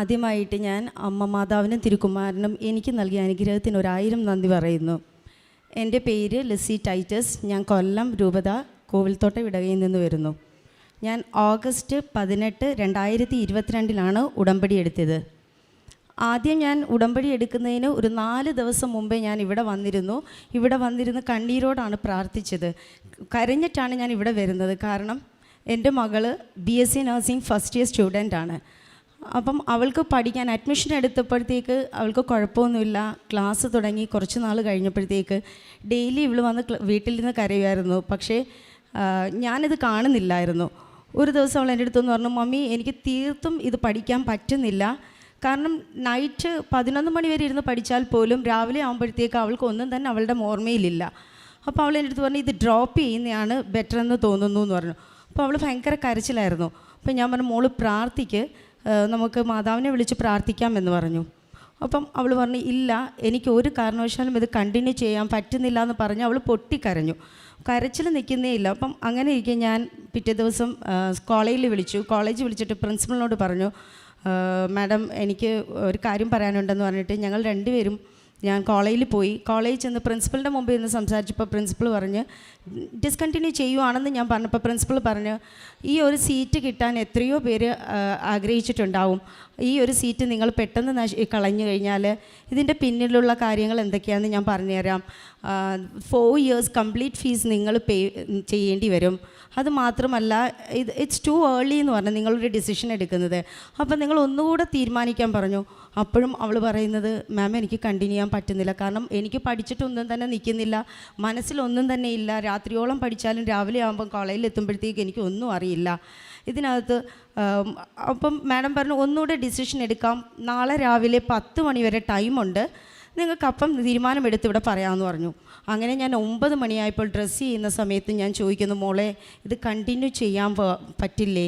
ആദ്യമായിട്ട് ഞാൻ അമ്മ മാതാവിനും തിരുക്കുമാരനും എനിക്ക് നൽകിയ അനുഗ്രഹത്തിന് ഒരായിരം നന്ദി പറയുന്നു. എന്റെ പേര് ലെസി ടൈറ്റസ്. ഞാൻ കൊല്ലം രൂപത കോവിൽത്തോട്ട വിടകയിൽ നിന്ന് വരുന്നു. ഞാൻ ഓഗസ്റ്റ് പതിനെട്ട് രണ്ടായിരത്തി ഇരുപത്തിരണ്ടിലാണ് ഉടമ്പടി എടുത്തത്. ആദ്യം ഞാൻ ഉടമ്പടി എടുക്കുന്നതിന് ഒരു നാല് ദിവസം മുമ്പേ ഞാൻ ഇവിടെ വന്നിരുന്നു. ഇവിടെ വന്നിരുന്ന് കണ്ണീരോടാണ് പ്രാർത്ഥിച്ചത്. കരഞ്ഞിട്ടാണ് ഞാൻ ഇവിടെ വരുന്നത്. കാരണം എന്റെ മകൾ B S C nursing first year student ആണ് അപ്പം അവൾക്ക് പഠിക്കാൻ അഡ്മിഷൻ എടുത്തപ്പോഴത്തേക്ക് അവൾക്ക് കുഴപ്പമൊന്നുമില്ല. ക്ലാസ് തുടങ്ങി കുറച്ച് നാൾ കഴിഞ്ഞപ്പോഴത്തേക്ക് ഡെയിലി ഇവൾ വന്ന് വീട്ടിൽ നിന്ന് കരയുമായിരുന്നു. പക്ഷേ ഞാനിത് കാണുന്നില്ലായിരുന്നു. ഒരു ദിവസം അവൾ എന്റെ അടുത്തെന്ന് പറഞ്ഞു മമ്മി എനിക്ക് തീർത്തും ഇത് പഠിക്കാൻ പറ്റുന്നില്ല. കാരണം നൈറ്റ് പതിനൊന്ന് മണി വരെ ഇരുന്ന് പഠിച്ചാൽ പോലും രാവിലെ ആകുമ്പോഴത്തേക്ക് അവൾക്ക് ഒന്നും തന്നെ അവളുടെ ഓർമ്മയിലില്ല. അപ്പോൾ അവൾ എന്റെ അടുത്ത് പറഞ്ഞു ഇത് ഡ്രോപ്പ് ചെയ്യുന്നതാണ് ബെറ്റർ എന്ന് തോന്നുന്നു എന്ന് പറഞ്ഞു. അപ്പോൾ അവൾ ഭയങ്കര കരച്ചിലായിരുന്നു. അപ്പോൾ ഞാൻ പറഞ്ഞു മോൾ പ്രാർത്ഥിക്ക്. നമുക്ക് മാതാവിനെ വിളിച്ച് പ്രാർത്ഥിക്കാം എന്ന് പറഞ്ഞു. അപ്പം അവൾ പറഞ്ഞു ഇല്ല എനിക്ക് ഒരു കാരണവശാലും ഇത് കണ്ടിന്യൂ ചെയ്യാൻ പറ്റുന്നില്ല എന്ന് പറഞ്ഞ് അവൾ പൊട്ടിക്കരഞ്ഞു. കരച്ചിൽ നിൽക്കുന്നേ ഇല്ല. അപ്പം അങ്ങനെ ഇരിക്കെ ഞാൻ പിറ്റേ ദിവസം കോളേജിൽ വിളിച്ചു. കോളേജ് വിളിച്ചിട്ട് പ്രിൻസിപ്പളിനോട് പറഞ്ഞു മാഡം എനിക്ക് ഒരു കാര്യം പറയാനുണ്ടെന്ന് പറഞ്ഞിട്ട് ഞങ്ങൾ രണ്ടുപേരും ഞാൻ കോളേജിൽ പോയി. കോളേജിൽ ചെന്ന് പ്രിൻസിപ്പളിന്റെ മുമ്പിൽ നിന്ന് സംസാരിച്ചപ്പോൾ പ്രിൻസിപ്പൾ പറഞ്ഞ് ഡിസ്കണ്ടിന്യൂ ചെയ്യുവാണെന്ന് ഞാൻ പറഞ്ഞപ്പോൾ പ്രിൻസിപ്പൾ പറഞ്ഞു ഈ ഒരു സീറ്റ് കിട്ടാൻ എത്രയോ പേര് ആഗ്രഹിച്ചിട്ടുണ്ടാവും. ഈ ഒരു സീറ്റ് നിങ്ങൾ പെട്ടെന്ന് നശി കളഞ്ഞു കഴിഞ്ഞാൽ ഇതിന്റെ പിന്നിലുള്ള കാര്യങ്ങൾ എന്തൊക്കെയാണെന്ന് ഞാൻ പറഞ്ഞുതരാം. ഫോർ ഇയേഴ്സ് കംപ്ലീറ്റ് ഫീസ് നിങ്ങൾ പേ ചെയ്യേണ്ടി വരും. അത് മാത്രമല്ല ഇത് ഇറ്റ്സ് ടു ഏർലി എന്ന് പറഞ്ഞാൽ നിങ്ങളൊരു ഡിസിഷൻ എടുക്കുന്നത്. അപ്പം നിങ്ങൾ ഒന്നുകൂടെ തീരുമാനിക്കാൻ പറഞ്ഞു. അപ്പോഴും അവൾ പറയുന്നത് മാം എനിക്ക് കണ്ടിന്യൂ ചെയ്യാൻ പറ്റുന്നില്ല. കാരണം എനിക്ക് പഠിച്ചിട്ടൊന്നും തന്നെ നിൽക്കുന്നില്ല. മനസ്സിലൊന്നും തന്നെ ഇല്ല. രാത്രിയോളം പഠിച്ചാലും രാവിലെ ആകുമ്പം കോളേജിൽ എത്തുമ്പോഴത്തേക്ക് എനിക്ക് ഒന്നും അറിയില്ല. ഇതിനകത്ത് അപ്പം മാഡം പറഞ്ഞു ഒന്നുകൂടെ ഡിസിഷൻ എടുക്കാം. നാളെ രാവിലെ പത്ത് മണി വരെ ടൈമുണ്ട് നിങ്ങൾക്ക് അപ്പം തീരുമാനമെടുത്ത് ഇവിടെ പറയാമെന്ന് പറഞ്ഞു. അങ്ങനെ ഞാൻ ഒമ്പത് മണിയായപ്പോൾ ഡ്രസ്സ് ചെയ്യുന്ന സമയത്ത് ഞാൻ ചോദിക്കുന്നു മോളെ ഇത് കണ്ടിന്യൂ ചെയ്യാൻ പറ്റില്ലേ?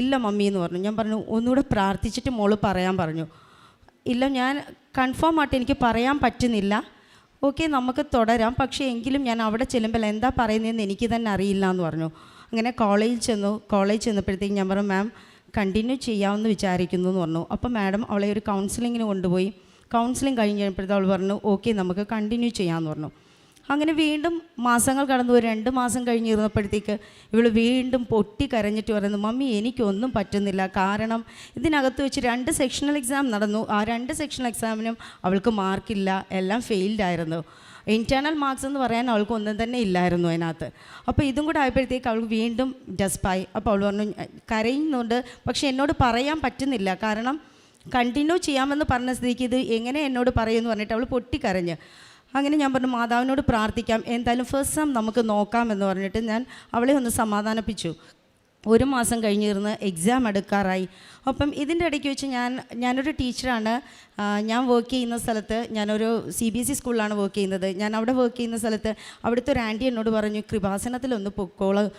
ഇല്ല മമ്മി എന്ന് പറഞ്ഞു. ഞാൻ പറഞ്ഞു ഒന്നുകൂടെ പ്രാർത്ഥിച്ചിട്ട് മോൾ പറയാൻ പറഞ്ഞു. ഇല്ല ഞാൻ കൺഫേം ആയിട്ട് എനിക്ക് പറയാൻ പറ്റുന്നില്ല. ഓക്കെ നമുക്ക് തുടരാം. പക്ഷേ എങ്കിലും ഞാൻ അവിടെ ചെല്ലുമ്പോൾ എന്താ പറയുന്നതെന്ന് എനിക്ക് തന്നെ അറിയില്ല എന്ന് പറഞ്ഞു. അങ്ങനെ കോളേജിൽ ചെന്നു. കോളേജ് ചെന്നപ്പോഴത്തേക്ക് ഞാൻ പറഞ്ഞു മാം കണ്ടിന്യൂ ചെയ്യാമെന്ന് വിചാരിക്കുന്നു എന്ന് പറഞ്ഞു. അപ്പോൾ മാഡം അവളെ ഒരു കൗൺസിലിങ്ങിന് കൊണ്ടുപോയി. കൗൺസിലിംഗ് കഴിഞ്ഞ് കഴിഞ്ഞപ്പോഴത്തെ അവൾ പറഞ്ഞു ഓക്കെ നമുക്ക് കണ്ടിന്യൂ ചെയ്യാമെന്ന് പറഞ്ഞു. അങ്ങനെ വീണ്ടും മാസങ്ങൾ കടന്നു. ഒരു രണ്ട് മാസം കഴിഞ്ഞിരുന്നപ്പോഴത്തേക്ക് ഇവൾ വീണ്ടും പൊട്ടി കരഞ്ഞിട്ട് പറയുന്നു മമ്മി എനിക്കൊന്നും പറ്റുന്നില്ല. കാരണം ഇതിനകത്ത് വെച്ച് രണ്ട് സെക്ഷണൽ എക്സാം നടന്നു. ആ രണ്ട് സെക്ഷണൽ എക്സാമിനും അവൾക്ക് മാർക്കില്ല. എല്ലാം ഫെയിൽഡ് ആയിരുന്നു. ഇന്റേർണൽ മാർക്സ് എന്ന് പറയാൻ അവൾക്ക് ഒന്നും തന്നെ ഇല്ലായിരുന്നു അതിനകത്ത്. അപ്പോൾ ഇതും കൂടെ ആയപ്പോഴത്തേക്ക് അവൾക്ക് വീണ്ടും ഡെസ്പായി അപ്പോൾ അവൾ പറഞ്ഞു കരയുന്നുണ്ട് പക്ഷെ എന്നോട് പറയാൻ പറ്റുന്നില്ല. കാരണം കണ്ടിന്യൂ ചെയ്യാമെന്ന് പറഞ്ഞ സ്ഥിതിക്ക് ഇത് എങ്ങനെ എന്നോട് പറയുമെന്ന് പറഞ്ഞിട്ട് അവൾ പൊട്ടിക്കരഞ്ഞ്. അങ്ങനെ ഞാൻ പറഞ്ഞു മാതാവിനോട് പ്രാർത്ഥിക്കാം. എന്തായാലും ഫസ്റ്റ് സം നമുക്ക് നോക്കാം എന്ന് പറഞ്ഞിട്ട് ഞാൻ അവളെ ഒന്ന് സമാധാനിപ്പിച്ചു. ഒരു മാസം കഴിഞ്ഞിരുന്ന് എക്സാം എടുക്കാറായി. അപ്പം ഇതിന്റെ ഇടയ്ക്ക് വെച്ച് ഞാൻ ഞാനൊരു ടീച്ചറാണ്. ഞാൻ വർക്ക് ചെയ്യുന്ന സ്ഥലത്ത് ഞാനൊരു സി ബി എസ് ഇ സ്കൂളിലാണ് വർക്ക് ചെയ്യുന്നത്. ഞാൻ അവിടെ വർക്ക് ചെയ്യുന്ന സ്ഥലത്ത് അവിടുത്തെ ഒരു ആന്റി എന്നോട് പറഞ്ഞു കൃപാസനത്തിലൊന്ന് പൊക്കോൾ.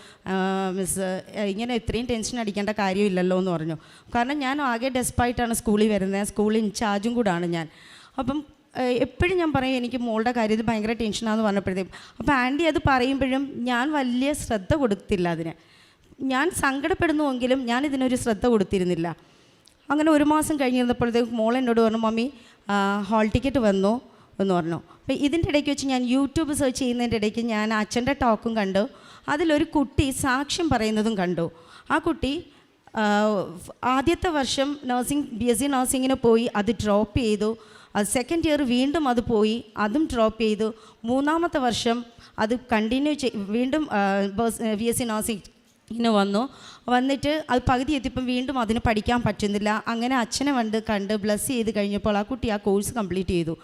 മിസ് ഇങ്ങനെ ഇത്രയും ടെൻഷൻ അടിക്കേണ്ട കാര്യമില്ലല്ലോ എന്ന് പറഞ്ഞു. കാരണം ഞാൻ ആകെ ഡെസ്പായിട്ടാണ് സ്കൂളിൽ വരുന്നത്. സ്കൂൾ ഇൻചാർജും കൂടാണ് ഞാൻ. അപ്പം എപ്പോഴും ഞാൻ പറയും എനിക്ക് മോളുടെ കാര്യത്തിൽ ഭയങ്കര ടെൻഷനാന്ന് പറഞ്ഞപ്പോഴത്തേക്കും. അപ്പോൾ ആന്റി അത് പറയുമ്പോഴും ഞാൻ വലിയ ശ്രദ്ധ കൊടുത്തില്ല അതിന്. ഞാൻ സങ്കടപ്പെടുന്നുവെങ്കിലും ഞാൻ ഇതിനൊരു ശ്രദ്ധ കൊടുത്തിരുന്നില്ല. അങ്ങനെ ഒരു മാസം കഴിഞ്ഞിരുന്നപ്പോഴത്തേക്കും മോൾ എന്നോട് പറഞ്ഞു മമ്മി ഹാൾ ടിക്കറ്റ് വന്നു എന്ന് പറഞ്ഞു. അപ്പോൾ ഇതിന്റെ ഇടയ്ക്ക് വെച്ച് ഞാൻ യൂട്യൂബ് സെർച്ച് ചെയ്യുന്നതിന്റെ ഇടയ്ക്ക് ഞാൻ അച്ഛന്റെ ടോക്കും കണ്ടു. അതിലൊരു കുട്ടി സാക്ഷ്യം പറയുന്നതും കണ്ടു. ആ കുട്ടി ആദ്യത്തെ വർഷം നഴ്സിംഗ് ബി എസ് സി നഴ്സിങ്ങിന് പോയി അത് ഡ്രോപ്പ് ചെയ്തു. അത് സെക്കൻഡ് ഇയർ വീണ്ടും അത് പോയി അതും ഡ്രോപ്പ് ചെയ്തു. മൂന്നാമത്തെ വർഷം അത് കണ്ടിന്യൂ ചെയ് വീണ്ടും ബി എസ് സി നഴ്സിംഗ് ഇങ്ങനെ വന്നു. വന്നിട്ട് അത് പകുതി എത്തിയപ്പം വീണ്ടും അതിന് പഠിക്കാൻ പറ്റുന്നില്ല. അങ്ങനെ അച്ഛനെ കണ്ട് കണ്ട് ബ്ലസ് ചെയ്ത് കഴിഞ്ഞപ്പോൾ ആ കുട്ടി ആ കോഴ്സ് കംപ്ലീറ്റ് ചെയ്തു.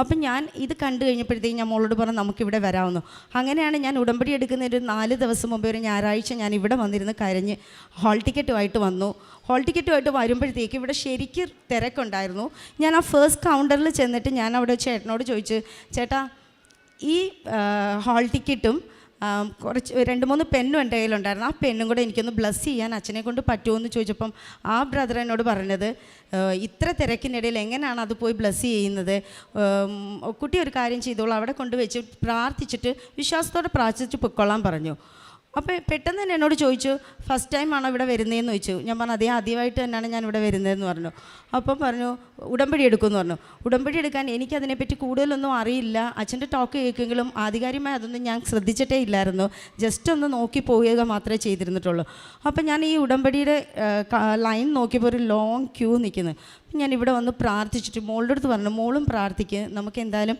അപ്പം ഞാൻ ഇത് കണ്ടു കഴിഞ്ഞപ്പോഴത്തേക്കും ഞാൻ മോളോട് പറഞ്ഞു നമുക്കിവിടെ വരാമെന്നു. അങ്ങനെയാണ് ഞാൻ ഉടമ്പടി എടുക്കുന്ന ഒരു നാല് ദിവസം മുമ്പ് ഒരു ഞായറാഴ്ച ഞാൻ ഇവിടെ വന്നിരുന്ന് കരഞ്ഞ് ഹാൾ ടിക്കറ്റുമായിട്ട് വന്നു. ഹാൾ ടിക്കറ്റുമായിട്ട് വരുമ്പോഴത്തേക്ക് ഇവിടെ ശരിക്കും തിരക്കുണ്ടായിരുന്നു. ഞാൻ ആ ഫേസ്റ്റ് കൗണ്ടറിൽ ചെന്നിട്ട് ഞാൻ അവിടെ ചേട്ടനോട് ചോദിച്ചു ചേട്ടാ ഈ ഹോൾ ടിക്കറ്റും കുറച്ച് രണ്ട് മൂന്ന് പെന്നും എന്റെ കയ്യിലുണ്ടായിരുന്നു. ആ പെണ്ണും കൂടെ എനിക്കൊന്ന് ബ്ലസ് ചെയ്യാൻ അച്ഛനെ കൊണ്ട് പറ്റുമോ എന്ന് ചോദിച്ചപ്പം ആ ബ്രദർ എന്നോട് പറഞ്ഞത് ഇത്ര തിരക്കിനിടയിൽ എങ്ങനെയാണ് അത് പോയി ബ്ലസ് ചെയ്യുന്നത്? കുട്ടി ഒരു കാര്യം ചെയ്തോളൂ അവിടെ കൊണ്ടുവച്ച് പ്രാർത്ഥിച്ചിട്ട് വിശ്വാസത്തോടെ പ്രാർത്ഥിച്ച് പൊയ്ക്കൊള്ളാൻ പറഞ്ഞു. അപ്പോൾ പെട്ടെന്ന് തന്നെ എന്നോട് ചോദിച്ചു ഫസ്റ്റ് ടൈം ആണോ ഇവിടെ വരുന്നതെന്ന് ചോദിച്ചു. ഞാൻ പറഞ്ഞു അതേ ആദ്യമായിട്ട് തന്നെയാണ് ഞാൻ ഇവിടെ വരുന്നതെന്ന് പറഞ്ഞു. അപ്പം പറഞ്ഞു ഉടമ്പടി എടുക്കുമെന്ന് പറഞ്ഞു. ഉടമ്പടി എടുക്കാൻ എനിക്കതിനെപ്പറ്റി കൂടുതലൊന്നും അറിയില്ല. അച്ഛന്റെ ടോക്ക് കേൾക്കുമെങ്കിലും ആധികാരികമായി അതൊന്നും ഞാൻ ശ്രദ്ധിച്ചിട്ടേ ഇല്ലായിരുന്നു. ജസ്റ്റ് ഒന്ന് നോക്കി പോവുക മാത്രമേ ചെയ്തിരുന്നിട്ടുള്ളൂ. അപ്പം ഞാൻ ഈ ഉടമ്പടിയുടെ ലൈൻ നോക്കിയപ്പോൾ ഒരു ലോങ് ക്യൂ നിൽക്കുന്നു ഞാൻ ഇവിടെ വന്ന് പ്രാർത്ഥിച്ചിട്ട് മോളുടെ അടുത്ത് പറഞ്ഞു മോളും പ്രാർത്ഥിക്ക്. നമുക്ക് എന്തായാലും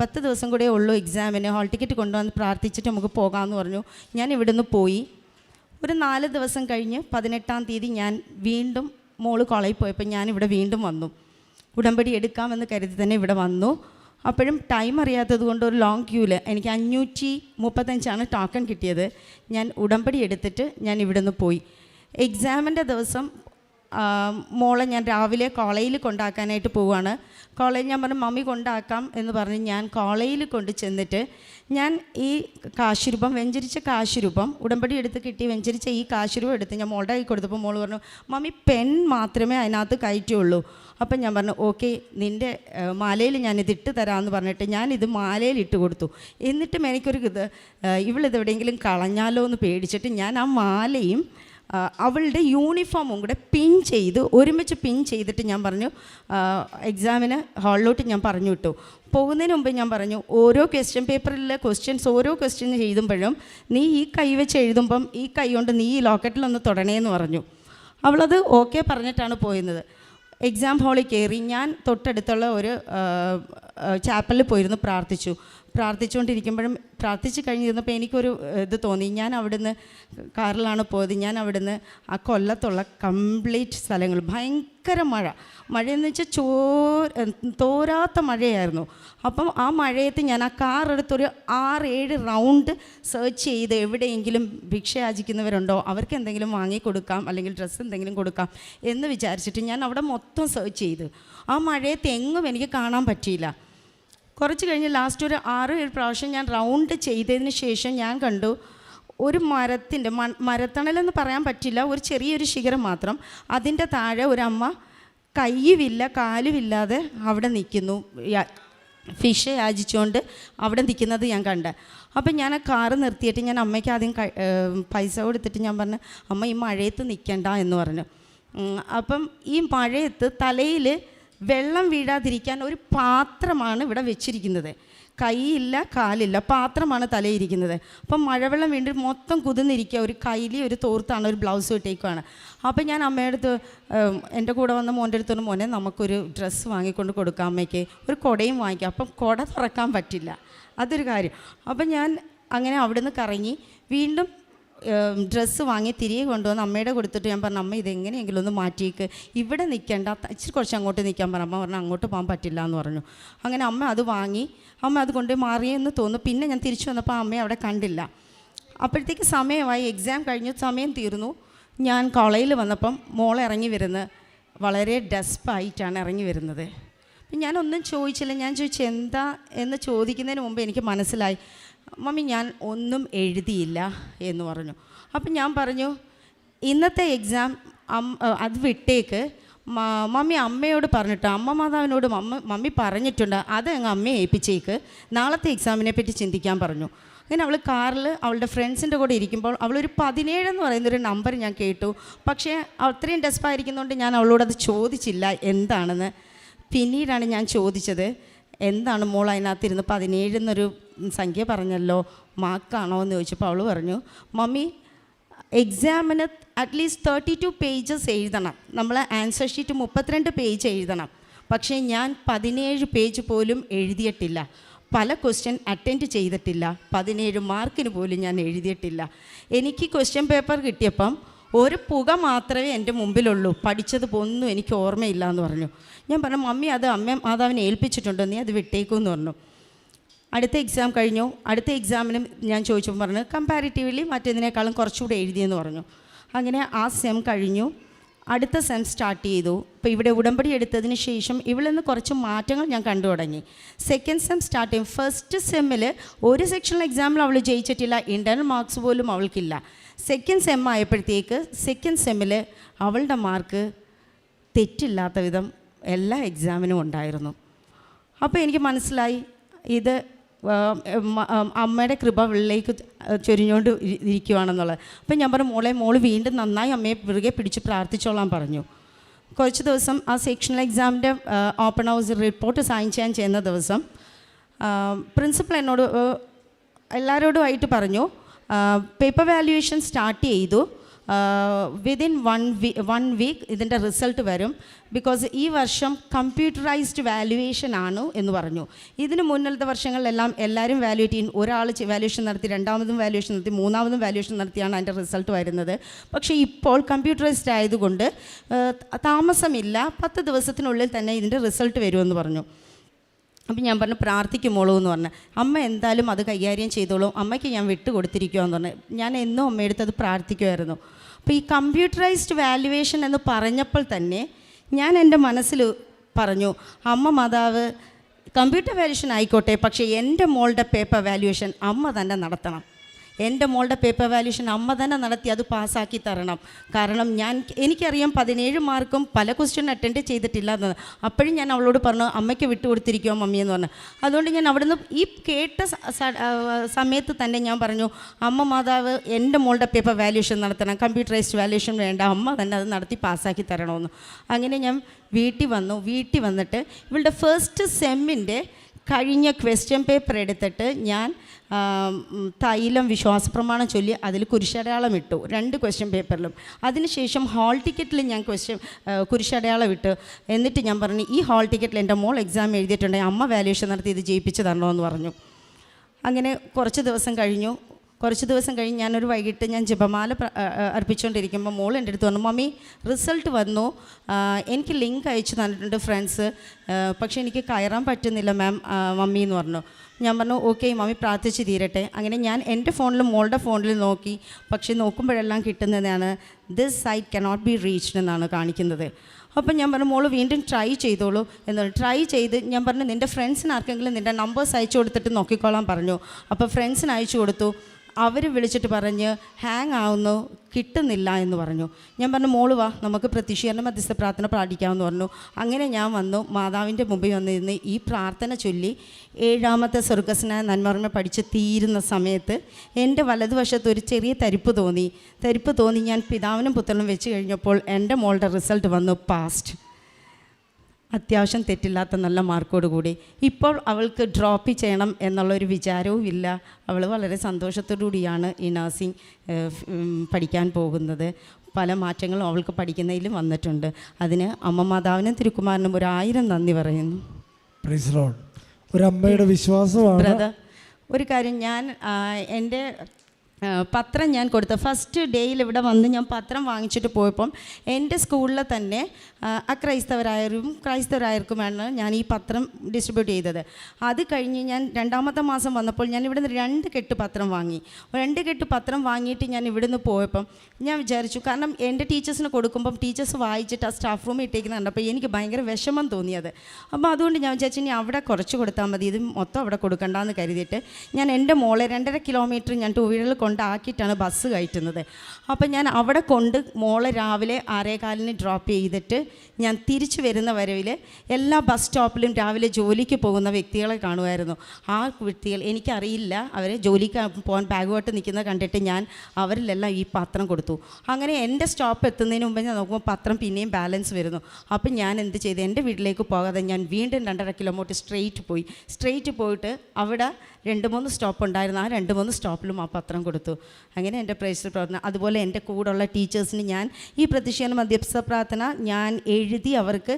പത്ത് ദിവസം കൂടെ ഉള്ളൂ എക്സാമിന് ഹാൾ ടിക്കറ്റ് കൊണ്ടുവന്ന് പ്രാർത്ഥിച്ചിട്ട് നമുക്ക് പോകാമെന്ന് പറഞ്ഞു. ഞാൻ ഇവിടെ നിന്ന് പോയി. ഒരു നാല് ദിവസം കഴിഞ്ഞ് പതിനെട്ടാം തീയതി ഞാൻ വീണ്ടും മോൾ കോളേജിൽ പോയപ്പോൾ ഞാൻ ഇവിടെ വീണ്ടും വന്നു. ഉടമ്പടി എടുക്കാമെന്ന് കരുതി തന്നെ ഇവിടെ വന്നു. അപ്പോഴും ടൈം അറിയാത്തത് കൊണ്ട് ഒരു ലോങ് ക്യൂവിൽ എനിക്ക് അഞ്ഞൂറ്റി മുപ്പത്തഞ്ചാണ് ടോക്കൺ കിട്ടിയത്. ഞാൻ ഉടമ്പടി എടുത്തിട്ട് ഞാൻ ഇവിടെ നിന്ന് പോയി. എക്സാമിന്റെ ദിവസം മോളെ ഞാൻ രാവിലെ കോളേജിൽ കൊണ്ടാക്കാനായിട്ട് പോവുകയാണ് കോളേജ് ഞാൻ പറഞ്ഞു മമ്മി കൊണ്ടാക്കാം എന്ന് പറഞ്ഞ് ഞാൻ കോളേജിൽ കൊണ്ട് ചെന്നിട്ട് ഞാൻ ഈ കാശുരൂപം വെഞ്ചരിച്ച കാശുരൂപം ഉടമ്പടി എടുത്ത് കിട്ടി വെഞ്ചരിച്ച ഈ കാശുരൂപം എടുത്ത് ഞാൻ മോളുടെ കൈ കൊടുത്തപ്പോൾ മോൾ പറഞ്ഞു മമ്മി പെൻ മാത്രമേ അതിനകത്ത് കയറ്റുള്ളൂ. അപ്പം ഞാൻ പറഞ്ഞു ഓക്കെ നിന്റെ മാലയിൽ ഞാനിത് ഇട്ട് തരാമെന്ന് പറഞ്ഞിട്ട് ഞാനിത് മാലയിൽ ഇട്ട് കൊടുത്തു. എന്നിട്ടും എനിക്കൊരു ഇത് ഇവളിതെവിടെയെങ്കിലും ഇവളിത് കളഞ്ഞാലോ എന്ന് പേടിച്ചിട്ട് ഞാൻ ആ മാലയും അവളുടെ യൂണിഫോമും കൂടെ പിൻ ചെയ്ത് ഒരുമിച്ച് പിൻ ചെയ്തിട്ട് ഞാൻ പറഞ്ഞു എക്സാമിന് ഹാളിലോട്ട് ഞാൻ പറഞ്ഞു വിട്ടു. പോകുന്നതിന് മുമ്പ് ഞാൻ പറഞ്ഞു ഓരോ ക്വസ്റ്റ്യൻ പേപ്പറിലെ ക്വസ്റ്റ്യൻസ് ഓരോ ക്വസ്റ്റ്യൻ എഴുതുമ്പോഴും നീ ഈ കൈ വെച്ച് എഴുതുമ്പം ഈ കൈ കൊണ്ട് നീ ഈ ലോക്കറ്റിലൊന്ന് തൊടണേന്ന് പറഞ്ഞു. അവളത് ഓക്കെ പറഞ്ഞിട്ടാണ് പോയിരുന്നത്. എക്സാം ഹാളിൽ കയറി ഞാൻ തൊട്ടടുത്തുള്ള ഒരു ചാപ്പലിൽ പോയിരുന്നു പ്രാർത്ഥിച്ചു. പ്രാർത്ഥിച്ചുകൊണ്ടിരിക്കുമ്പോഴും പ്രാർത്ഥിച്ച് കഴിഞ്ഞിരുന്നപ്പോൾ എനിക്കൊരു ഇത് തോന്നി. ഞാൻ അവിടുന്ന് കാറിലാണ് പോയത്. ഞാൻ അവിടുന്ന് ആ കൊല്ലത്തുള്ള കംപ്ലീറ്റ് സ്ഥലങ്ങൾ. ഭയങ്കര മഴ. മഴയെന്ന് വെച്ചാൽ ചോ തോരാത്ത മഴയായിരുന്നു. അപ്പം ആ മഴയത്ത് ഞാൻ ആ കാർ എടുത്തൊരു ആറ് ഏഴ് റൗണ്ട് സെർച്ച് ചെയ്ത് എവിടെയെങ്കിലും ഭിക്ഷ യാചിക്കുന്നവരുണ്ടോ അവർക്ക് എന്തെങ്കിലും വാങ്ങിക്കൊടുക്കാം അല്ലെങ്കിൽ ഡ്രസ്സ് എന്തെങ്കിലും കൊടുക്കാം എന്ന് വിചാരിച്ചിട്ട് ഞാൻ അവിടെ മൊത്തം സെർച്ച് ചെയ്ത്. ആ മഴയത്ത് എങ്ങും എനിക്ക് കാണാൻ പറ്റിയില്ല. കുറച്ച് കഴിഞ്ഞ് ലാസ്റ്റ് ഒരു ആറ് ഏഴ് പ്രാവശ്യം ഞാൻ റൗണ്ട് ചെയ്തതിന് ശേഷം ഞാൻ കണ്ടു ഒരു മരത്തിന്റെ മരത്തണലെന്ന് പറയാൻ പറ്റില്ല ഒരു ചെറിയൊരു ശിഖരം മാത്രം അതിന്റെ താഴെ ഒരമ്മ കയ്യുമില്ല കാലുമില്ലാതെ അവിടെ നിൽക്കുന്നു ഫിഷ് യാചിച്ചുകൊണ്ട് അവിടെ നിൽക്കുന്നത് ഞാൻ കണ്ട. അപ്പം ഞാൻ ആ കാറ് നിർത്തിയിട്ട് ഞാൻ അമ്മയ്ക്ക് ആദ്യം പൈസ കൊടുത്തിട്ട് ഞാൻ പറഞ്ഞു അമ്മ ഈ മഴയത്ത് നിൽക്കണ്ട എന്ന് പറഞ്ഞു. അപ്പം ഈ മഴയത്ത് തലയിൽ വെള്ളം വീഴാതിരിക്കാൻ ഒരു പാത്രമാണ് ഇവിടെ വെച്ചിരിക്കുന്നത്. കൈയില്ല കാലില്ല പാത്രമാണ് തലയിരിക്കുന്നത്. അപ്പം മഴവെള്ളം വീണ്ടും മൊത്തം കുതിർന്നിരിക്കുക. ഒരു കൈലി ഒരു തോർത്താണ് ഒരു ബ്ലൗസ് ഇട്ടേക്കുവാണ്. അപ്പം ഞാൻ അമ്മയുടെ അടുത്ത് എന്റെ കൂടെ വന്ന മോന്റെ അടുത്തോണ്ട് മോനെ നമുക്കൊരു ഡ്രസ്സ് വാങ്ങിക്കൊണ്ട് കൊടുക്കാം അമ്മയ്ക്ക്. ഒരു കുടയും വാങ്ങിക്കാം. അപ്പം കുട തുറക്കാൻ പറ്റില്ല. അതൊരു കാര്യം. അപ്പം ഞാൻ അങ്ങനെ അവിടുന്ന് കറങ്ങി വീണ്ടും ഡ്രസ്സ് വാങ്ങി തിരികെ കൊണ്ടുവന്ന് അമ്മയുടെ കൊടുത്തിട്ട് ഞാൻ പറഞ്ഞു അമ്മ ഇതെങ്ങനെയെങ്കിലും ഒന്ന് മാറ്റിയേക്ക്. ഇവിടെ നിൽക്കേണ്ട. ഇച്ചിരി കുറച്ച് അങ്ങോട്ട് നിൽക്കാൻ പറഞ്ഞു അമ്മ പറഞ്ഞു അങ്ങോട്ട് പോകാൻ പറ്റില്ല എന്ന് പറഞ്ഞു. അങ്ങനെ അമ്മ അത് വാങ്ങി. അമ്മ അത് കൊണ്ട് മാറിയെന്ന് തോന്നുന്നു. പിന്നെ ഞാൻ തിരിച്ചു വന്നപ്പോൾ അമ്മയെ അവിടെ കണ്ടില്ല. അപ്പോഴത്തേക്ക് സമയമായി. എക്സാം കഴിഞ്ഞു. സമയം തീർന്നു. ഞാൻ കോളേജിൽ വന്നപ്പം മോൾ ഇറങ്ങി വരുന്നത് വളരെ ഡെസ്പായിട്ടാണ് ഇറങ്ങി വരുന്നത്. ഞാനൊന്നും ചോദിച്ചില്ല. ഞാൻ ചോദിച്ചു എന്താ? എന്ന് ചോദിക്കുന്നതിന് മുമ്പ് എനിക്ക് മനസ്സിലായി. മമ്മി ഞാൻ ഒന്നും എഴുതിയില്ല എന്ന് പറഞ്ഞു. അപ്പം ഞാൻ പറഞ്ഞു ഇന്നത്തെ എക്സാം അത് വിട്ടേക്ക്. മമ്മി അമ്മയോട് പറഞ്ഞിട്ട് അമ്മ മാതാവിനോട് മമ്മ മമ്മി പറഞ്ഞിട്ടുണ്ട് അത് അങ്ങ് അമ്മയെ ഏൽപ്പിച്ചേക്ക്. നാളത്തെ എക്സാമിനെ പറ്റി ചിന്തിക്കാൻ പറഞ്ഞു. അങ്ങനെ അവൾ കാറിൽ അവളുടെ ഫ്രണ്ട്സിന്റെ കൂടെ ഇരിക്കുമ്പോൾ അവളൊരു പതിനേഴെന്ന് പറയുന്നൊരു നമ്പർ ഞാൻ കേട്ടു. പക്ഷേ അത്രയും ഡെസ്പായിരിക്കുന്നതുകൊണ്ട് ഞാൻ അവളോട് അത് ചോദിച്ചില്ല എന്താണെന്ന്. പിന്നീടാണ് ഞാൻ ചോദിച്ചത് എന്താണ് മോൾ അതിനകത്തിരുന്ന് പതിനേഴ് എന്നൊരു സംഖ്യ പറഞ്ഞല്ലോ? മാർക്കാണോ എന്ന് ചോദിച്ചപ്പോൾ അവൾ പറഞ്ഞു മമ്മി എക്സാമിന് അറ്റ്ലീസ്റ്റ് തേർട്ടി ടു പേജസ് എഴുതണം. നമ്മൾ ആൻസർ ഷീറ്റ് മുപ്പത്തിരണ്ട് പേജ് എഴുതണം. പക്ഷേ ഞാൻ പതിനേഴ് പേജ് പോലും എഴുതിയിട്ടില്ല. പല ക്വസ്റ്റ്യൻ അറ്റൻഡ് ചെയ്തിട്ടില്ല. പതിനേഴ് മാർക്കിന് പോലും ഞാൻ എഴുതിയിട്ടില്ല. എനിക്ക് ക്വസ്റ്റ്യൻ പേപ്പർ കിട്ടിയപ്പം ഒരു പുക മാത്രമേ എന്റെ മുമ്പിലുള്ളൂ. പഠിച്ചത് ഒന്നും എനിക്ക് ഓർമ്മയില്ല എന്ന് പറഞ്ഞു. ഞാൻ പറഞ്ഞു മമ്മി അത് അമ്മ മാതാവിനെ ഏൽപ്പിച്ചിട്ടുണ്ട്. നീ അത് വിട്ടേക്കുമെന്ന് പറഞ്ഞു. അടുത്ത എക്സാം കഴിഞ്ഞു. അടുത്ത എക്സാമിനും ഞാൻ ചോദിച്ചപ്പോൾ പറഞ്ഞു കമ്പാരിറ്റീവ്ലി മറ്റേതിനേക്കാളും കുറച്ചുകൂടെ എഴുതിയെന്ന് പറഞ്ഞു. അങ്ങനെ ആ സെം കഴിഞ്ഞു. അടുത്ത സെം സ്റ്റാർട്ട് ചെയ്തു. ഇപ്പോൾ ഇവിടെ ഉടമ്പടി എടുത്തതിന് ശേഷം ഇവിടെ നിന്ന് കുറച്ച് മാറ്റങ്ങൾ ഞാൻ കണ്ടു തുടങ്ങി. സെക്കൻഡ് സെം സ്റ്റാർട്ട് ചെയ്യും. ഫസ്റ്റ് സെമ്മിൽ ഒരു സെക്ഷണൽ എക്സാമിൽ അവൾ ജയിച്ചിട്ടില്ല. ഇന്റർണൽ മാർക്സ് പോലും അവൾക്കില്ല. സെക്കൻഡ് സെം ആയപ്പോഴത്തേക്ക് സെക്കൻഡ് സെമ്മിൽ അവളുടെ മാർക്ക് തെറ്റില്ലാത്ത വിധം എല്ലാ എക്സാമിനും ഉണ്ടായിരുന്നു. അപ്പോൾ എനിക്ക് മനസ്സിലായി. ഇത് അമ്മയുടെ കൃപ വെള്ളിലേക്ക് ചൊരിഞ്ഞുകൊണ്ട് ഇരി- ഇരിക്കുവാണെന്നുള്ളത്. അപ്പം ഞാൻ പറഞ്ഞു മോളെ മോൾ വീണ്ടും നന്നായി അമ്മയെ പിറകെ പിടിച്ച് പ്രാർത്ഥിച്ചോളാൻ പറഞ്ഞു. കുറച്ച് ദിവസം ആ സെക്ഷണൽ എക്സാമിന്റെ ഓപ്പൺ ഹൗസ് റിപ്പോർട്ട് സൈൻ ചെയ്യാൻ ചെയ്യുന്ന ദിവസം പ്രിൻസിപ്പൾ എന്നോട് എല്ലാവരോടുമായിട്ട് പറഞ്ഞു പേപ്പർ വാല്യുവേഷൻ സ്റ്റാർട്ട് ചെയ്തു. Within one we one week ഇതിന്റെ റിസൾട്ട് വരും. ബിക്കോസ് ഈ വർഷം കമ്പ്യൂട്ടറൈസ്ഡ് വാല്യുവേഷൻ ആണ് എന്ന് പറഞ്ഞു. ഇതിന് മുന്നിലത്തെ വർഷങ്ങളിലെല്ലാം എല്ലാവരും വാല്യുവേറ്റ് ചെയ്യും ഒരാൾ വാല്യുവേഷൻ നടത്തി രണ്ടാമതും വാല്യുവേഷൻ നടത്തി മൂന്നാമതും വാല്യുവേഷൻ നടത്തിയാണ് അതിന്റെ റിസൾട്ട് വരുന്നത്. പക്ഷേ ഇപ്പോൾ കമ്പ്യൂട്ടറൈസ്ഡ് ആയതുകൊണ്ട് താമസമില്ല. പത്ത് ദിവസത്തിനുള്ളിൽ തന്നെ ഇതിന്റെ റിസൾട്ട് വരുമെന്ന് പറഞ്ഞു. അപ്പം ഞാൻ പറഞ്ഞു പ്രാർത്ഥിക്കുമോളൂ എന്ന് പറഞ്ഞു. അമ്മ എന്തായാലും അത് കൈകാര്യം ചെയ്തോളൂ. അമ്മയ്ക്ക് ഞാൻ വിട്ടു കൊടുത്തിരിക്കുമെന്ന് പറഞ്ഞു. ഞാൻ എന്നും അമ്മയെടുത്ത് അത് പ്രാർത്ഥിക്കുമായിരുന്നു അപ്പോൾ ഈ കമ്പ്യൂട്ടറൈസ്ഡ് വാല്യുവേഷൻ എന്ന് പറഞ്ഞപ്പോൾ തന്നെ ഞാൻ എന്റെ മനസ്സിൽ പറഞ്ഞു അമ്മ മാതാവ് കമ്പ്യൂട്ടർ വാല്യുവേഷൻ ആയിക്കോട്ടെ പക്ഷേ എന്റെ മോളുടെ പേപ്പർ വാല്യുവേഷൻ അമ്മ തന്നെ നടത്തണം. എന്റെ മോളുടെ പേപ്പർ വാല്യൂഷൻ അമ്മ തന്നെ നടത്തി അത് പാസ്സാക്കി തരണം. കാരണം ഞാൻ എനിക്കറിയാം പതിനേഴ് മാർക്കും പല ക്വസ്റ്റ്യൻ അറ്റൻഡ് ചെയ്തിട്ടില്ല എന്നത് അപ്പോഴും ഞാൻ അവളോട് പറഞ്ഞു അമ്മയ്ക്ക് വിട്ടുകൊടുത്തിരിക്കുമോ മമ്മി? എന്ന് പറഞ്ഞു. അതുകൊണ്ട് ഞാൻ അവിടുന്ന് ഈ കേട്ട സമയത്ത് തന്നെ ഞാൻ പറഞ്ഞു അമ്മ മാതാവ് എന്റെ മോളുടെ പേപ്പർ വാല്യൂഷൻ നടത്തണം. കമ്പ്യൂട്ടറൈസ്ഡ് വാല്യൂഷൻ വേണ്ട. അമ്മ തന്നെ അത് നടത്തി പാസ്സാക്കി തരണമെന്ന് അങ്ങനെ ഞാൻ വീട്ടിൽ വന്നു. വീട്ടിൽ വന്നിട്ട് ഇവളുടെ ഫസ്റ്റ് സെമ്മിന്റെ കഴിഞ്ഞ ക്വസ്റ്റ്യൻ പേപ്പർ എടുത്തിട്ട് ഞാൻ തൈലം വിശ്വാസ തൈലം വിശ്വാസപ്രമാണം ചൊല്ലി അതിൽ കുരിശടയാളം ഇട്ടു. രണ്ട് ക്വസ്റ്റ്യൻ പേപ്പറിലും അതിനുശേഷം ഹാൾ ടിക്കറ്റിൽ ഞാൻ ക്വസ്റ്റ്യൻ കുരിശടയാളം ഇട്ടു. എന്നിട്ട് ഞാൻ പറഞ്ഞു ഈ ഹാൾ ടിക്കറ്റിൽ എന്റെ മോൾ എക്സാം എഴുതിയിട്ടുണ്ടെങ്കിൽ അമ്മ വാല്യുവേഷൻ നടത്തി ഇത് ജയിപ്പിച്ച് തരണമെന്ന് പറഞ്ഞു. അങ്ങനെ കുറച്ച് ദിവസം കഴിഞ്ഞു. കുറച്ച് ദിവസം കഴിഞ്ഞ് ഞാനൊരു വൈകിട്ട് ഞാൻ ജപമാല അർപ്പിച്ചുകൊണ്ടിരിക്കുമ്പോൾ മോൾ എന്റെ അടുത്ത് വന്നു മമ്മി റിസൾട്ട് വന്നു. എനിക്ക് ലിങ്ക് അയച്ചു തന്നിട്ടുണ്ട് ഫ്രണ്ട്സ്. പക്ഷേ എനിക്ക് കയറാൻ പറ്റുന്നില്ല മാം മമ്മി എന്ന് പറഞ്ഞു. ഞാൻ പറഞ്ഞു ഓക്കെ മമ്മി പ്രാർത്ഥിച്ച് തീരട്ടെ. അങ്ങനെ ഞാൻ എന്റെ ഫോണിൽ മോളുടെ ഫോണിൽ നോക്കി. പക്ഷേ നോക്കുമ്പോഴെല്ലാം കിട്ടുന്നതാണ് this site cannot be reached എന്നാണ് കാണിക്കുന്നത്. അപ്പം ഞാൻ പറഞ്ഞു മോൾ വീണ്ടും ട്രൈ ചെയ്തോളൂ എന്ന് പറഞ്ഞു. ട്രൈ ചെയ്ത് ഞാൻ പറഞ്ഞു നിന്റെ ഫ്രണ്ട്സിന് ആർക്കെങ്കിലും നിന്റെ നമ്പേഴ്സ് അയച്ചു കൊടുത്തിട്ട് നോക്കിക്കോളാൻ പറഞ്ഞു. അപ്പോൾ ഫ്രണ്ട്സിന് അയച്ചു കൊടുത്തു. അവർ വിളിച്ചിട്ട് പറഞ്ഞ് ഹാങ് ആവുന്നു കിട്ടുന്നില്ല എന്ന് പറഞ്ഞു. ഞാൻ പറഞ്ഞു മോൾ വാ നമുക്ക് പ്രത്യക്ഷീകരണ മധ്യസ്ഥ പ്രാർത്ഥന പ്രാർത്ഥിക്കാമെന്ന് പറഞ്ഞു. അങ്ങനെ ഞാൻ വന്നു മാതാവിന്റെ മുമ്പിൽ വന്നിരുന്ന് ഈ പ്രാർത്ഥന ചൊല്ലി ഏഴാമത്തെ സ്വർഗസ്നായ നന്മർമ്മ പഠിച്ച് തീരുന്ന സമയത്ത് എന്റെ വലതുവശത്ത് ഒരു ചെറിയ തരിപ്പ് തോന്നി. തരിപ്പ് തോന്നി ഞാൻ പിതാവിനും പുത്രനും വെച്ച് കഴിഞ്ഞപ്പോൾ എന്റെ മോളുടെ റിസൾട്ട് വന്നു പാസ്റ്റ് അത്യാവശ്യം തെറ്റില്ലാത്ത നല്ല മാർക്കോട് കൂടി. ഇപ്പോൾ അവൾക്ക് ഡ്രോപ്പ് ചെയ്യണം എന്നുള്ളൊരു വിചാരവും ഇല്ല. അവൾ വളരെ സന്തോഷത്തോടു കൂടിയാണ് ഈ നഴ്സിംഗ് പഠിക്കാൻ പോകുന്നത്. പല മാറ്റങ്ങളും അവൾക്ക് പഠിക്കുന്നതിലും വന്നിട്ടുണ്ട്. അതിന് അമ്മ മാതാവിനും തിരുക്കുമാരനും ഒരു ആയിരം നന്ദി പറയുന്നു. ഒരു അമ്മയുടെ വിശ്വാസമാണ്. ഒരു കാര്യം ഞാൻ എന്റെ പത്രം ഞാൻ കൊടുത്ത. ഫസ്റ്റ് ഡേയിൽ ഇവിടെ വന്ന് ഞാൻ പത്രം വാങ്ങിച്ചിട്ട് പോയപ്പം എന്റെ സ്കൂളിൽ തന്നെ ആ, അക്രൈസ്തവരായവരും ക്രൈസ്തവരായവർക്കുമാണ് ഞാൻ ഈ പത്രം ഡിസ്ട്രിബ്യൂട്ട് ചെയ്തത്. അത് കഴിഞ്ഞ് ഞാൻ രണ്ടാമത്തെ മാസം വന്നപ്പോൾ ഞാൻ ഇവിടുന്ന് രണ്ട് കെട്ട് പത്രം വാങ്ങി. രണ്ട് കെട്ട് പത്രം വാങ്ങിയിട്ട് ഞാൻ ഇവിടുന്ന് പോയപ്പം ഞാൻ വിചാരിച്ചു കാരണം എന്റെ ടീച്ചേഴ്സിന് കൊടുക്കുമ്പം ടീച്ചേഴ്സ് വായിച്ചിട്ട് ആ സ്റ്റാഫ് റൂമിൽ ഇട്ടേക്കുന്ന കണ്ടപ്പോൾ എനിക്ക് ഭയങ്കര വിഷമം തോന്നിയത്. അപ്പോൾ അതുകൊണ്ട് ഞാൻ വിചാരിച്ചു ഇനി അവിടെ കുറച്ച് കൊടുത്താൽ മതി ഇത് മൊത്തം അവിടെ കൊടുക്കണ്ടെന്ന് കരുതിയിട്ട് ഞാൻ എന്റെ മോളെ രണ്ടര കിലോമീറ്റർ ഞാൻ ടൂ വീലറിൽ കൊണ്ടാക്കിയിട്ടാണ് ബസ് കയറ്റുന്നത്. അപ്പം ഞാൻ അവിടെ കൊണ്ട് മോളെ രാവിലെ ആറേകാലിന് ഡ്രോപ്പ് ചെയ്തിട്ട് ഞാൻ തിരിച്ചു വരുന്ന വരവിൽ എല്ലാ ബസ് സ്റ്റോപ്പിലും രാവിലെ ജോലിക്ക് പോകുന്ന വ്യക്തികളെ കാണുമായിരുന്നു. ആ വ്യക്തികൾ എനിക്കറിയില്ല അവരെ ജോലിക്ക് പോകാൻ ബാഗുമായിട്ട് നിൽക്കുന്നത് കണ്ടിട്ട് ഞാൻ അവരിലെല്ലാം ഈ പത്രം കൊടുത്തു. അങ്ങനെ എന്റെ സ്റ്റോപ്പ് എത്തുന്നതിന് മുമ്പ് ഞാൻ നോക്കുമ്പോൾ പത്രം പിന്നെയും ബാലൻസ് വരുന്നു. അപ്പം ഞാൻ എന്ത് ചെയ്തു? എന്റെ വീട്ടിലേക്ക് പോകാതെ ഞാൻ വീണ്ടും രണ്ടര കിലോമീറ്റർ സ്ട്രെയിറ്റ് പോയി. സ്ട്രെയിറ്റ് പോയിട്ട് അവിടെ രണ്ട് മൂന്ന് സ്റ്റോപ്പ് ഉണ്ടായിരുന്നു. ആ രണ്ട് മൂന്ന് സ്റ്റോപ്പിലും ആ പത്രം കൊടുത്തു. അങ്ങനെ എന്റെ പ്രേക്ഷക പ്രാർത്ഥന അതുപോലെ എന്റെ കൂടെയുള്ള ടീച്ചേഴ്സിന് ഞാൻ ഈ പ്രതിഷേധ മധ്യസ്ഥ പ്രാർത്ഥന ഞാൻ എഴുതി അവർക്ക്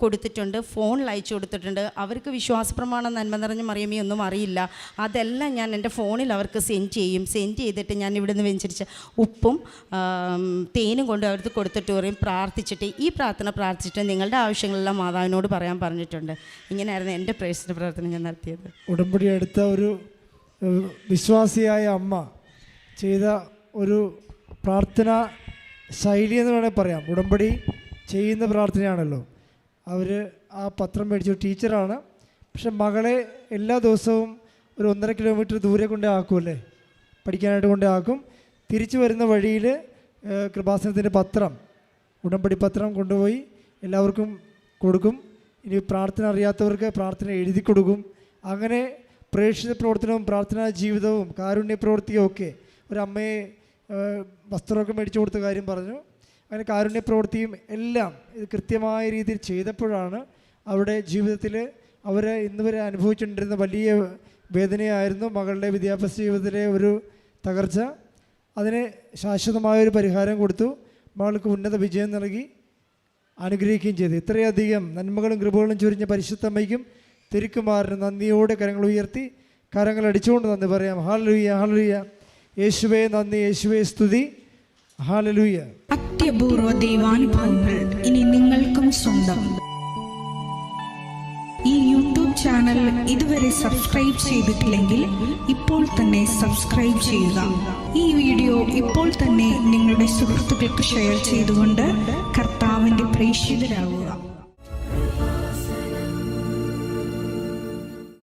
കൊടുത്തിട്ടുണ്ട്. ഫോണിൽ അയച്ചു കൊടുത്തിട്ടുണ്ട്. അവർക്ക് വിശ്വാസപ്രമാണം നന്മ നിറഞ്ഞ മറിയമേ ഒന്നും അറിയില്ല. അതെല്ലാം ഞാൻ എന്റെ ഫോണിൽ അവർക്ക് സെൻഡ് ചെയ്യും. സെൻഡ് ചെയ്തിട്ട് ഞാൻ ഇവിടെ നിന്ന് വെഞ്ചരിച്ച ഉപ്പും തേനും കൊണ്ട് അവർക്ക് കൊടുത്തിട്ട് പറയും പ്രാർത്ഥിച്ചിട്ട്. ഈ പ്രാർത്ഥന പ്രാർത്ഥിച്ചിട്ട് നിങ്ങളുടെ ആവശ്യങ്ങളെല്ലാം മാതാവിനോട് പറയാൻ പറഞ്ഞിട്ടുണ്ട്. ഇങ്ങനെയായിരുന്നു എന്റെ പ്രേക്ഷിത പ്രാർത്ഥന ഞാൻ നടത്തിയത്. ഉടമ്പടി അടുത്ത ഒരു വിശ്വാസിയായ അമ്മ ചെയ്ത ഒരു പ്രാർത്ഥന ശൈലി എന്ന് വേണമെങ്കിൽ പറയാം. ഉടമ്പടി ചെയ്യുന്ന പ്രാർത്ഥനയാണല്ലോ. അവർ ആ പത്രം മേടിച്ച ടീച്ചറാണ്. പക്ഷെ മകളെ എല്ലാ ദിവസവും ഒരു ഒന്നര കിലോമീറ്റർ ദൂരെ കൊണ്ടേ ആക്കുമല്ലേ പഠിക്കാനായിട്ട് കൊണ്ടേ ആക്കും. തിരിച്ചു വരുന്ന വഴിയിൽ കൃപാസനത്തിന്റെ പത്രം ഉടമ്പടി പത്രം കൊണ്ടുപോയി എല്ലാവർക്കും കൊടുക്കും. ഇനി പ്രാർത്ഥന അറിയാത്തവർക്ക് പ്രാർത്ഥന എഴുതി കൊടുക്കും. അങ്ങനെ പ്രേക്ഷിത പ്രവർത്തനവും പ്രാർത്ഥനാ ജീവിതവും കാരുണ്യ പ്രവൃത്തിയും ഒക്കെ ഒരമ്മയെ വസ്ത്രമൊക്കെ മേടിച്ചു കൊടുത്ത കാര്യം പറഞ്ഞു. അങ്ങനെ കാരുണ്യ പ്രവൃത്തിയും എല്ലാം ഇത് കൃത്യമായ രീതിയിൽ ചെയ്തപ്പോഴാണ് അവരുടെ ജീവിതത്തിൽ അവർ ഇന്നുവരെ അനുഭവിച്ചുകൊണ്ടിരുന്ന വലിയ വേദനയായിരുന്നു മകളുടെ വിദ്യാഭ്യാസ ജീവിതത്തിലെ ഒരു തകർച്ച. അതിന് ശാശ്വതമായൊരു പരിഹാരം കൊടുത്തു. മകൾക്ക് ഉന്നത വിജയം നൽകി. അനുഗ്രഹിക്കുകയും ചെയ്തു. ഇത്രയധികം നന്മകളും കൃപകളും ചൊരിഞ്ഞ പരിശുദ്ധമ്മയ്ക്കും തിരുക്കുമാരനും നന്ദിയോടെ കരങ്ങൾ ഉയർത്തി കരങ്ങൾ അടിച്ചുകൊണ്ട് നന്ദി പറയാം. ഹാലലുയ്യ ഹാലലുയ്യ യേശുവേ നന്ദി യേശുവേ സ്തുതി. ഹാലലുയ്യ അത്യപൂർവ ദൈവാനുഭവങ്ങൾ ഇനി നിങ്ങൾക്കും സ്വന്തം. ഈ യൂട്യൂബ് ചാനൽ ഇതുവരെ സബ്സ്ക്രൈബ് ചെയ്തിട്ടില്ലെങ്കിൽ ഇപ്പോൾ തന്നെ സബ്സ്ക്രൈബ് ചെയ്യുക. ഈ വീഡിയോ ഇപ്പോൾ തന്നെ നിങ്ങളുടെ സുഹൃത്തുക്കൾക്ക് ഷെയർ ചെയ്തുകൊണ്ട് കർത്താവിന്റെ പ്രേക്ഷിതരാകുക